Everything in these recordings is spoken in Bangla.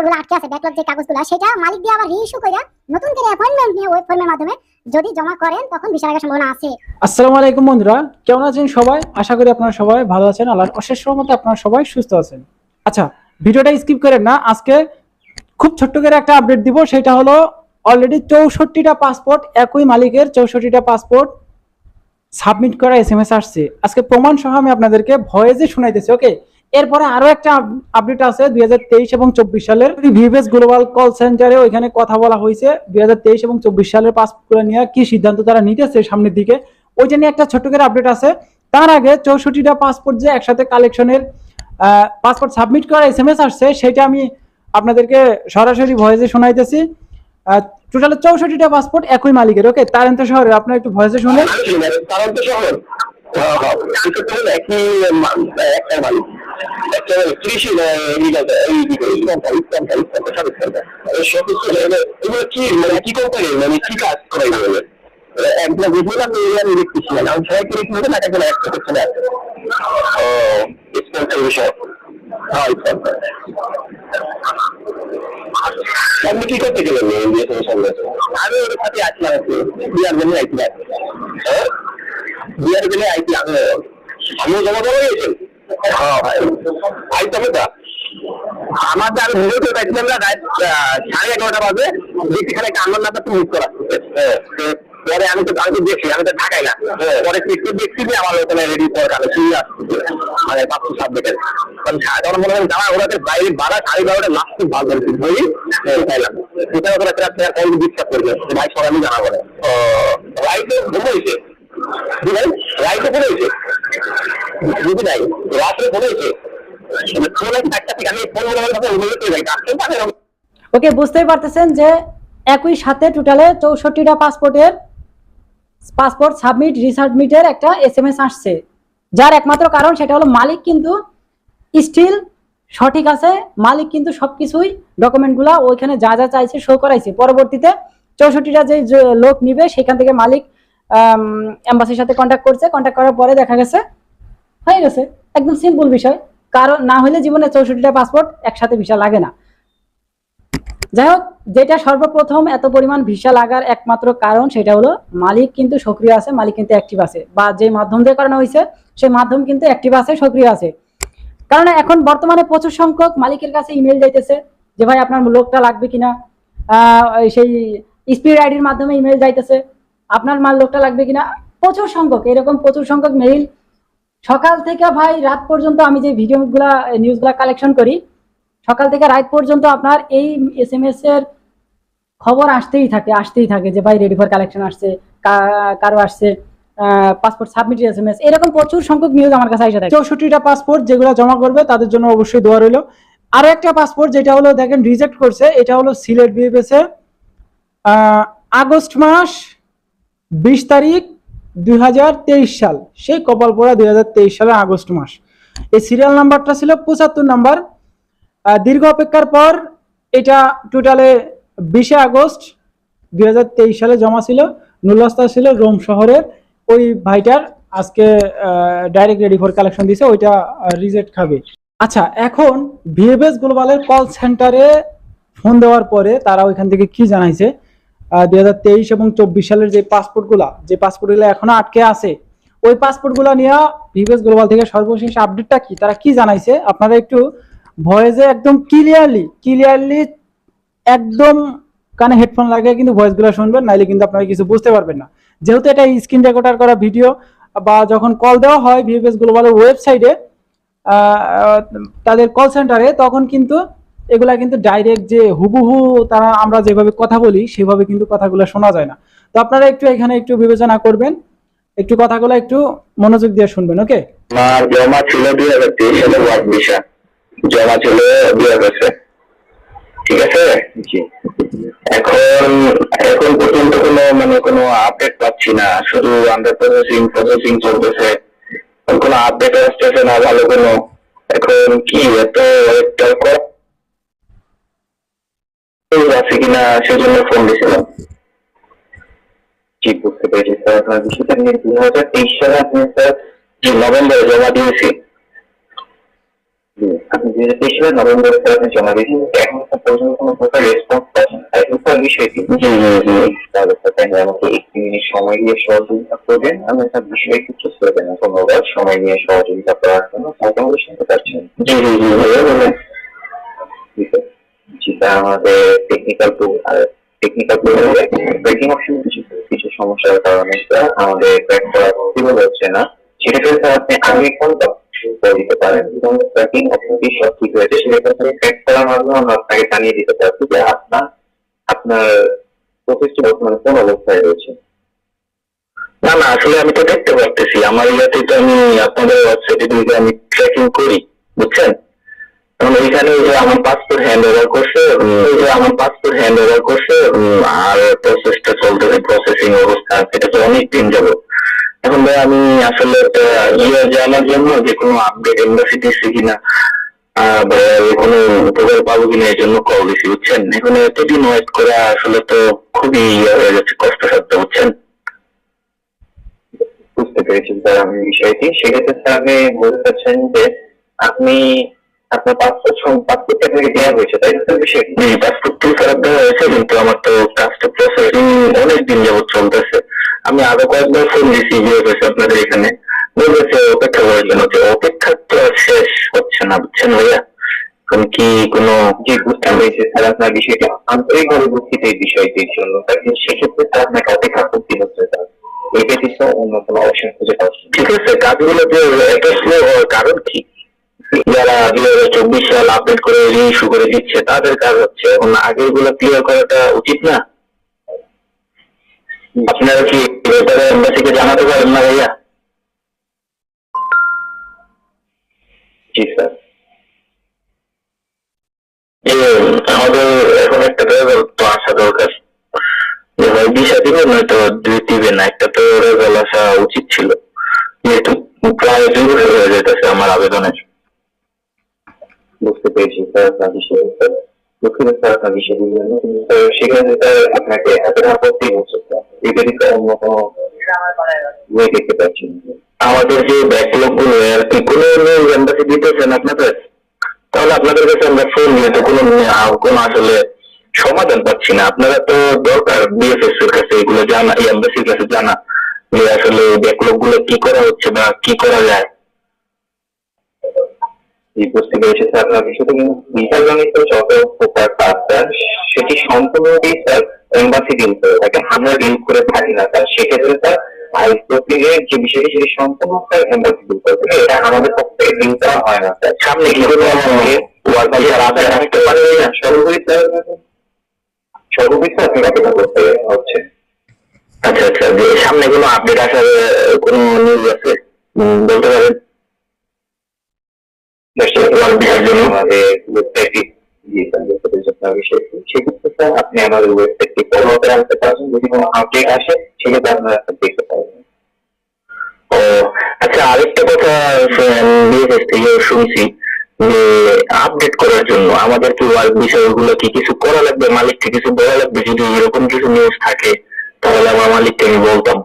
পাসপোর্টগুলো আটকে আছে ব্যাকলগ যে কাগজগুলো, সেটা মালিক দিয়ে আবার রিইস্যু নতুন করে অ্যাপয়েন্টমেন্ট নিয়ে ওয়েব ফর্মের মাধ্যমে যদি জমা করেন, তখন সম্ভাবনা আছে। আসসালামু আলাইকুম বন্ধুরা, কেমন আছেন সবাই? আশা করি আপনারা সবাই ভালো আছেন, আল্লাহর অশেষ রহমতে আপনারা সবাই সুস্থ আছেন। আচ্ছা ভিডিওটা স্কিপ করেন না, আজকে খুব ছোট্ট করে একটা আপডেট দিব, সেটা হলো অলরেডি চৌষট্টিটা পাসপোর্ট একই মালিকের চৌষট্টিটা পাসপোর্ট সাবমিট করা এস এম এস আসছে। আজকে প্রমাণ সহ আমি আপনাদেরকে ভয়েসে শোনাইতেছি ওকে এরপরে আরও একটা আপডেট আছে, দুই হাজার তেইশ এবং চব্বিশ সালের। ভিভিএস গ্লোবাল কল সেন্টারে ওইখানে কথা বলা হয়েছে, দুই হাজার তেইশ এবং চব্বিশ সালের পাসপোর্ট নিয়ে কি সিদ্ধান্ত তারা নিতেছে সামনের দিকে ওইটা নিয়ে একটা ছোট্ট করে আপডেট আছে। তার আগে চৌষট্টিটা পাসপোর্ট যে একসাথে কালেকশনের পাসপোর্ট সাবমিট করা এস এম এস আসছে, সেটা আমি আপনাদেরকে সরাসরি ভয়েসে শোনাইতেছি। টোটাল চৌষট্টিটা পাসপোর্ট একই মালিকের। ওকে তারেন্দ্র শহরে আপনার একটু ভয়েসে শুনে শহর? তো হলো একই মালিক। কৃষি এগুলো কি মানে কি কোম্পানি মানে কি কাজ করে এগুলো একদম বুঝলাম আমি আমি দেখতেছি না আমি সবাইকে রেখে দেবো না এখন একটা করছে না ও স্পন্সর বিষয় হ্যাঁ স্পন্সর আপনি কি করতে গেলেন আমি আমিও জমা করে গেছেন হ্যাঁ ভাই আইতাম এটা আমার তো আমি ভিডিও করে না রাত সাড়ে এগারোটা বাজে দেখছি খালি একটা আমার নাম্বার তো মিস করা পরে আমি তো তো দেখছি আমি তো ঢাকাই না পরে একটু দেখছি যে আমার ওখানে রেডি করা শুয়ে আসছে মানে পাঁচশো সাবজেক্টের কারণ সাড়ে এগারো মনে হয় যাওয়া ওরাতে বাইরে বাড়া সাড়ে বারোটা লাস্ট ভালো করেছি বুঝলি চাইলাম সেটা ওরা একটা প্লেয়ার কল ডিস্টার্ব করবে ভাই সবাই জানা বলে ও রাইটে ঘুমাইছে। জি ভাই রাইটে ঘুমাইছে? বুঝি নাই? রাত্রে ওকে, বুঝতেই পারতেছেন যে একই সাথে টোটালে চৌষট্টিটা পাসপোর্টের পাসপোর্ট সাবমিট, রিসাবমিটের একটা এস এম এস আসছে। যার একমাত্র কারণ সেটা হলো মালিক কিন্তু স্টিল সঠিক আছে। মালিক কিন্তু সবকিছুই ডকুমেন্টগুলা ওইখানে যা যা চাইছে শো করাইছে। পরবর্তীতে চৌষট্টিটা যে লোক নিবে, সেখান থেকে মালিক এম্বাসির সাথে কন্ট্যাক্ট করছে কন্ট্যাক্ট করার পরে দেখা গেছে, হয়ে গেছে। একদম সিম্পল বিষয়। কারণ না হলে জীবনে চৌষট্টিটা পাসপোর্ট একসাথে ভিসা লাগে না। যাই হোক, যেটা সর্বপ্রথম এত পরিমাণ ভিসা লাগার একমাত্র কারণ সেটা হলো মালিক কিন্তু সক্রিয় আছে, মালিক কিন্তু অ্যাক্টিভ আছে। বা যে মাধ্যম দিয়ে করানো হয়েছে সেই মাধ্যম কিন্তু অ্যাক্টিভ আছে, সক্রিয় আছে। কারণ এখন বর্তমানে প্রচুর সংখ্যক মালিকের কাছে ইমেল যাইতেছে যে, ভাই, আপনার লোকটা লাগবে কিনা? সেই স্পিড আইডির মাধ্যমে ইমেল যাইতেছে। আপনার মাল লোকটা লাগবে কিনা? প্রচুর সংখ্যক এরকম প্রচুর সংখ্যক মেইল সকাল থেকে ভাই রাত পর্যন্ত আমি যে ভিডিওগুলা নিউজগুলা কালেকশন করি সকাল থেকে রাত পর্যন্ত আপনার এই এস এম এস এর খবর আসতেই থাকে আসতেই থাকে যে ভাই রেডি ফর কালেকশন আসছে কারও আসছে passport submit S M S এরকম প্রচুর সংখ্যক নিউজ আমার কাছে আসে থাকে। চৌষট্টিটা পাসপোর্ট যেগুলো জমা করবে তাদের জন্য অবশ্যই দোয়া রইল। আরও একটা পাসপোর্ট যেটা হলো দেখেন রিজেক্ট করছে এটা হলো সিলেট বিএফএস আহ, আগস্ট মাস বিশ তারিখ দুই হাজার তেইশ সাল, সেই কপালপোড়া দুই সালের আগস্ট মাস। এই সিরিয়াল নাম্বারটা ছিল পঁচাত্তর নাম্বার। দীর্ঘ অপেক্ষার পর এটা টোটালে বিশে আগস্ট দুই হাজার তেইশ সালে জমা ছিল। নুলস্তা ছিল রোম শহরের। ওই ভাইটার আজকে ডাইরেক্ট রেডি ফর কালেকশন দিছে, ওইটা রিজেক্ট খাবে। আচ্ছা এখন ভিএফএস গ্লোবালের কল সেন্টারে ফোন দেওয়ার পরে তারা ওইখান থেকে কি জানাইছে? দুই হাজার তেইশ এবং চব্বিশ সালের যে পাসপোর্টগুলা, যে পাসপোর্টগুলো এখনও আটকে আছে, ওই পাসপোর্টগুলো নিয়ে ভিভিএস গ্লোবাল থেকে সর্বশেষ আপডেটটা কি? তারা কি জানাইছে? আপনারা একটু ভয়েসে একদম ক্লিয়ারলি ক্লিয়ারলি একদম কানে হেডফোন লাগিয়ে কিন্তু ভয়েসগুলো শুনবেন, নাইলে কিন্তু আপনারা কিছু বুঝতে পারবেন না। যেহেতু এটা স্ক্রিন রেকর্ডার করা ভিডিও বা যখন কল দেওয়া হয় ভিভিএস গ্লোবালের ওয়েবসাইটে তাদের কল সেন্টারে তখন কিন্তু এগুলা কিন্তু ডাইরেক্ট যে হুবহু তারা আমরা যেভাবে কথা বলি সেভাবে কিন্তু কথাগুলো শোনা যায় না। তো আপনারা একটু এখানে একটু বিবেচনা করবেন। একটু কথাগুলো একটু মনোযোগ দিয়ে শুনবেন ওকে? আমার জমা ছিল দুই হাজার তেইশ সালে ভিসা। জমা ছিল দুই হাজার ঠিক আছে? এখন এখন পর্যন্ত কোনো মানে কোনো আপডেট পাচ্ছি না। শুধু আন্ডার প্রসেসিং প্রসেসিং চলতেছে। কোনো আপডেট আসতেছে না ভালো কোনো। এখন কি এত একটা আছে কিনা সেজন্য ফোন দিয়েছিলাম ঠিক বুঝতে পেরেছি স্যার। আপনার বিষয়টা নিয়ে দুই হাজার তেইশ সালে আপনি স্যার যে নভেম্বরে জমা দিয়েছি আপনি দুই হাজার তেইশ সালে নভেম্বর আপনি জমা দিয়েছেন এখন পর্যন্ত কোনো প্রকার রেসপন্স পাচ্ছেন তাই উপর বিষয়টি তাহলে স্যার আমাকে একটি মিনিট সময় দিয়ে সহযোগিতা করবেন। আমি একটা বিষয় একটু চেষ্টা করবেন ধন্যবাদ। সময় নিয়ে সহযোগিতা করার জন্য। তাকে আমাদের জি জি জি যেটা আমাদের টেকনিক্যাল টেকনিক্যাল ব্রেকিং অপশন কিছু কিছু সমস্যার কারণে আমাদের ব্রেক করা হচ্ছে না। স্যার আপনি আগে করে দিতে পারেন? এবং অপশনটি সব ঠিক হয়েছে সেটা করার মাধ্যমে আমরা আপনাকে জানিয়ে দিতে পারছি যে আপনার আপনার প্রসেসটি বর্তমানে কোন অবস্থায় রয়েছে। না না, আসলে আমি তো দেখতে পারতেছি। আমার ইয়াতে তো আমি আপনাদের ওয়েবসাইটে আমি ট্র্যাকিং করি, বুঝছেন? এখন ওইখানে ওই যে আমার পাসপোর্ট হ্যান্ড ওভার করছে যে আমার পাসপোর্ট হ্যান্ড ওভার করছে আর প্রসেসটা চলতেছে প্রসেসিং অবস্থা এটা তো অনেক দিন যাব। এখন ভাই আমি আসলে ইয়ে জানার জন্য যে কোনো আপডেট এমবাসি দিচ্ছি কিনা কোনো উপকার পাবো কিনা এই জন্য কল দিছি বুঝছেন? এখন এতদিন ওয়েট করে আসলে তো খুবই ইয়ে হয়ে যাচ্ছে কষ্টসাধ্য বুঝছেন? বুঝতে পেরেছি স্যার আমি বিষয়টি। সেক্ষেত্রে স্যার আপনি বলতে চাচ্ছেন যে আপনি আপনার পাসপোর্ট পাসপোর্ট আপনাকে দেওয়া হয়েছে তাই স্যার বিষয়টি জি পাসপোর্ট তো ফেরত দেওয়া হয়েছে কিন্তু আমার তো কাজটা প্রসেসিং অনেক দিন যাবত চলতেছে। আমি আরও কয়েকবার ফোন দিছি যে হয়েছে আপনাদের এখানে। বলেছে অপেক্ষা করার জন্য যে অপেক্ষা তো আর শেষ হচ্ছে না বুঝছেন ভাইয়া? এখন কি কোনো যে বুঝতে পেরেছি স্যার আপনার বিষয়টা আন্তরিকভাবে দুঃখিত এই বিষয়টির জন্য। তাই সেক্ষেত্রে স্যার আপনাকে অপেক্ষা করতে হচ্ছে স্যার। অন্য কোনো অপশন খুঁজে পাচ্ছি ঠিক আছে কাজগুলো যে হওয়ার কারণ কি? যারা দুই চব্বিশ সাল আপডেট করে ইস্যু করে দিচ্ছে, তাদের কাজ হচ্ছে এখন আগেরগুলো ক্লিয়ার করাটা উচিত না? আপনারা কি ব্যাপারে এম্বাসিকে জানাতে পারেন না ভাইয়া? জি, স্যার। আমাদের এখন একটা রেজাল্ট তো আসা দরকার। যে ভাই দিশা দিবে, নয়তো দুই দিবে না, একটা তো রেজাল্ট আসা উচিত ছিল। যেহেতু প্রায় দুই হয়ে যেতেছে আমার আবেদনের। বুঝতে পেরেছি স্যার আপনার স্যার স্যার আপনার সেখানে স্যার আপনাকে হচ্ছে স্যার অন্য কোনো দেখতে পাচ্ছি আমাদের যে ব্যাকলগগুলো আর কি কোনো দিতেছেন আপনাদের? তাহলে আপনাদের কাছে আমরা ফোন নিয়ে তো কোনো কোনো আসলে সমাধান পাচ্ছি না। আপনারা তো দরকার বিএফএস এর কাছে এগুলো জানা এম্বাসির কাছে জানা, যে আসলে ব্যাকলগগুলো কি করা হচ্ছে বা কি করা যায়। বুঝতে পেরেছি স্যার বিচার জনিত যত প্রকার কাজ স্যার সেটি সম্পূর্ণটাই স্যার এম্বাসি ডিল করে থাকে আমরা ডিল করে থাকি না স্যার সেক্ষেত্রে স্যার আইসিওপির যে বিষয়টি সেটি সম্পূর্ণ স্যার এম্বাসি ডিল করে থাকে। এটা আমাদের পক্ষে ডিল করা হয় না স্যার সামনে কি কোনো ওয়ার্ক বিচার আপনি রাখতে পারেন না। সর্বোপরি স্যার সর্বোপরি স্যার আপনি অপেক্ষা করতে হচ্ছে। আচ্ছা আচ্ছা। যে সামনে কোনো আপডেট আসার কোনো নিউজ আছে? বলতে পারেন আপনি আমাদের ওয়েবসাইটটি ফলো করে আনতে পারবেন যদি কোনো আপডেট আসে সেক্ষেত্রে আপনারা দেখতে পারবেন ও আচ্ছা আরেকটা কথা বিএসএস থেকে শুনছি যে আপডেট করার জন্য আমাদের কি ওয়ার্ক বিষয়গুলো কি কিছু করা লাগবে মালিককে কিছু বলা লাগবে যদি এরকম কিছু নিউজ থাকে তাহলে আমার মালিককে আমি বলতাম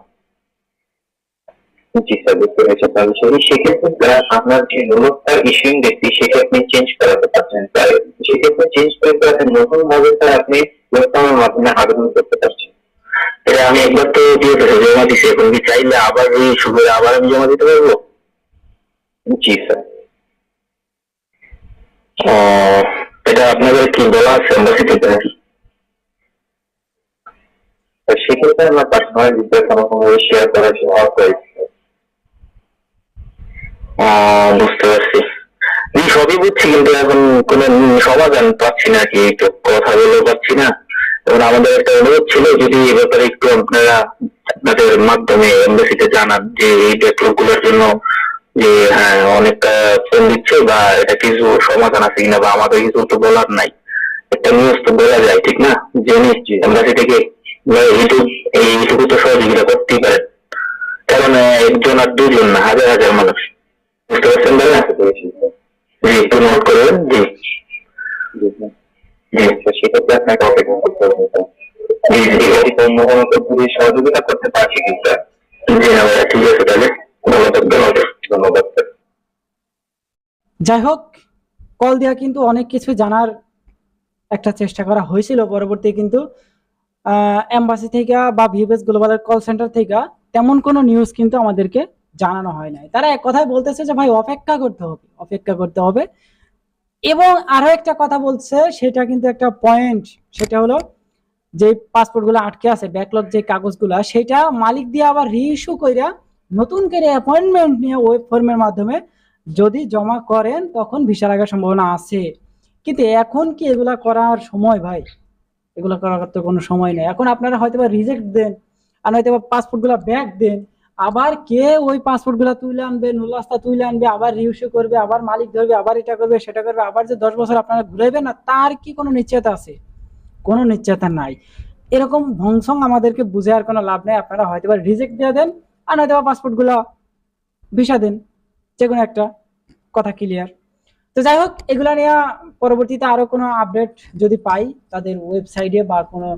জি স্যার বুঝতে পেরেছি আপনার বিষয়টি সেক্ষেত্রে স্যার আপনার যে মূলতা ইস্যুইং ব্যক্তি সেটা আপনি চেঞ্জ করাতে পারছেন স্যার সেক্ষেত্রে চেঞ্জ করে স্যার আপনি নতুন ভাবে স্যার আপনি প্ল্যাটফর্মের মাধ্যমে আবেদন করতে পারছেন এটা আমি একবার তো দিয়ে দিয়েছি জমা দিছি এখন কি চাইলে আবার এই শুরু আবার আমি জমা দিতে পারব জি স্যার ও এটা আপনাদের কি বলা আছে এম্বাসি থেকে নাকি সেক্ষেত্রে আমার পার্সোনাল ডিটেলস আমার কোনো শেয়ার করার জন্য অফ করেছি আহ, বুঝতে পারছি। এই সবই বুঝছি কিন্তু এখন কোন সমাধান পাচ্ছি না কি একটু কথা বলেও পাচ্ছি না। এবং আমাদের একটা অনুরোধ ছিল যদি এ ব্যাপারে একটু আপনারা আপনাদের মাধ্যমে এমবেসিতে জানান যে এই ব্যাকলগগুলোর জন্য যে হ্যাঁ অনেকটা ফোন দিচ্ছে বা এটা কিছু সমাধান আছে কিনা বা আমাদের কিছু তো বলার নাই। একটা নিউজ তো বলা যায় ঠিক না? যে এমবেসি থেকে এইটুকু এইটুকু তো সহযোগিতা করতেই পারে কারণ একজন আর দুজন না হাজার হাজার মানুষ। স্যার যাই হোক, কল দেওয়া কিন্তু অনেক কিছু জানার একটা চেষ্টা করা হয়েছিল পরবর্তী কিন্তু এম্বাসি থেকে বা ভিভেস গ্লোবালের কল সেন্টার থেকে তেমন কোনো নিউজ কিন্তু আমাদেরকে জানানো হয় নাই। তারা এক কথায় বলতেছে যে, ভাই, অপেক্ষা করতে হবে, অপেক্ষা করতে হবে। এবং আরও একটা কথা বলছে, সেটা কিন্তু একটা পয়েন্ট সেটা হলো যে পাসপোর্টগুলো আটকে আছে ব্যাকলগ যে কাগজগুলা, সেটা মালিক দিয়ে আবার রিইস্যু কইরা নতুন করে অ্যাপয়েন্টমেন্ট নিয়ে ওয়েব ফর্মের মাধ্যমে যদি জমা করেন, তখন ভিসা লাগার সম্ভাবনা আছে। কিন্তু এখন কি এগুলা করার সময়, ভাই? এগুলো করার তো কোনো সময় নেই। এখন আপনারা হয়তো বা রিজেক্ট দেন, আর হয়তো বা পাসপোর্টগুলা ব্যাক দেন আবার কে ওই পাসপোর্টগুলা তুলে আনবে নুলাস্তা তুলে আনবে, আবার রিইস্যু করবে, আবার মালিক ধরবে, আবার এটা করবে, সেটা করবে, আবার যে দশ বছর আপনারা ঘুরাইবেন না, তার কি কোনো নিশ্চয়তা আছে? কোনো নিশ্চয়তা নাই। এরকম ভংসং আমাদেরকে বুঝে আর কোনো লাভ নেই। আপনারা হয়তো বা রিজেক্ট দিয়ে দেন, আর হয়তো বা পাসপোর্টগুলা ভিসা দেন। যে কোনো একটা কথা ক্লিয়ার তো যাই হোক, এগুলা নিয়ে পরবর্তীতে আরও কোনো আপডেট যদি পাই তাদের ওয়েবসাইটে বা কোনো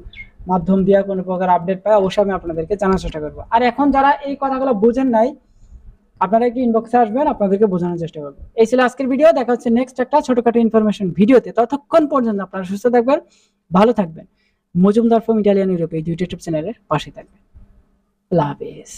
মাধ্যম দিয়ে কোনো প্রকার আপডেট পায়, অবশ্যই আমি আপনাদেরকে জানার চেষ্টা করব। আর এখন যারা এই কথাগুলো বোঝেন নাই, আপনারা কি ইনবক্সে আসবেন, আপনাদেরকে বোঝানোর চেষ্টা করব। এই ছিল আজকের ভিডিও দেখা হচ্ছে নেক্সট একটা ছোটখাটো ইনফরমেশন ভিডিওতে ততক্ষণ পর্যন্ত আপনারা সুস্থ থাকবেন, ভালো থাকবেন। মজুমদার ফর্ম ইটালিয়ান ইউরোপ এই দুইটা ইউটিউব চ্যানেলের পাশে থাকবেন। আল্লাহ হাফেজ।